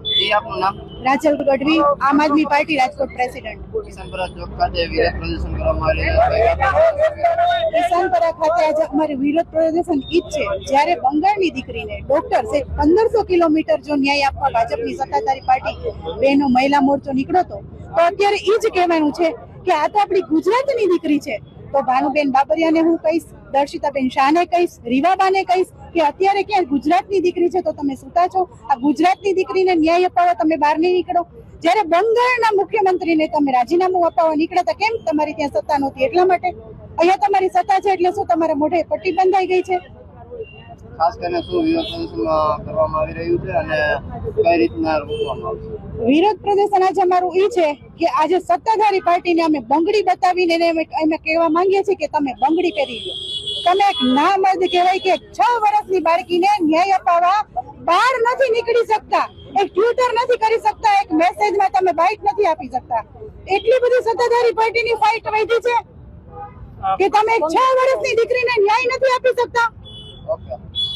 જી આપનું નામ? રાજલ ગઢવી આમ આદમી પાર્ટી રાજકોટ પ્રેસિડેન્ટ. કિશનપુરા ચોક ખાતે વિરોધ પ્રદર્શન કરવામાં આવી ખાતે આજે અમારે વિરોધ પ્રદર્શન ઈ જ છે. જ્યારે બંગાળની દીકરીને ડોક્ટર છે પંદરસો કિલોમીટર જો ન્યાય આપવા ભાજપની સત્તાધારી પાર્ટી બહેનો મહિલા મોરચો નીકળ્યો તો તો અત્યારે ઈ જ કહેવાનું છે કે આ તો આપણી ગુજરાતની દીકરી છે. તો ભાનુબેન બાબરિયાને હું કહીશ, દર્શિતાબેન શાહને કહીશ, રીવાબાને કહીશ કે અત્યારે ક્યાં ગુજરાતની દીકરી છે તો તમે સુતા છો. આ ગુજરાતની દીકરીને ન્યાય અપાવવા તમે બહાર નહીં નીકળો. જ્યારે બંગાળના મુખ્યમંત્રીને તમે રાજીનામું અપાવવા નીકળ્યા હતા, કેમ તમારી ત્યાં સત્તા નહોતી? એટલા માટે અહીંયા તમારી સત્તા છે, એટલે શું તમારા મોઢે પટ્ટી બંધાઈ ગઈ છે? ખાસ કરીને શું વિરોધ કરવામાં આવી રહ્યું છે અને કઈ રીતના વિરોધ પ્રદર્શન આજે અમારું ઈ છે કે આજે સત્તાધારી પાર્ટીને અમે બંગડી બતાવીને અમે કહેવા માંગીએ છીએ કે તમે બંગડી પહેરી લો. તમે એક નામર્દ કહેવાય કે છ વર્ષની બાળકીને ન્યાય અપાવવા બહાર નથી નીકળી શકતા. એક ટ્વિટર નથી કરી શકતા. એક મેસેજમાં તમે બાઇટ નથી આપી શકતા. એટલી બધી સત્તાધારી પાર્ટીની ફાઇટ વધી છે કે તમે છ વર્ષની દીકરીને ન્યાય નથી આપી શકતા. Okay.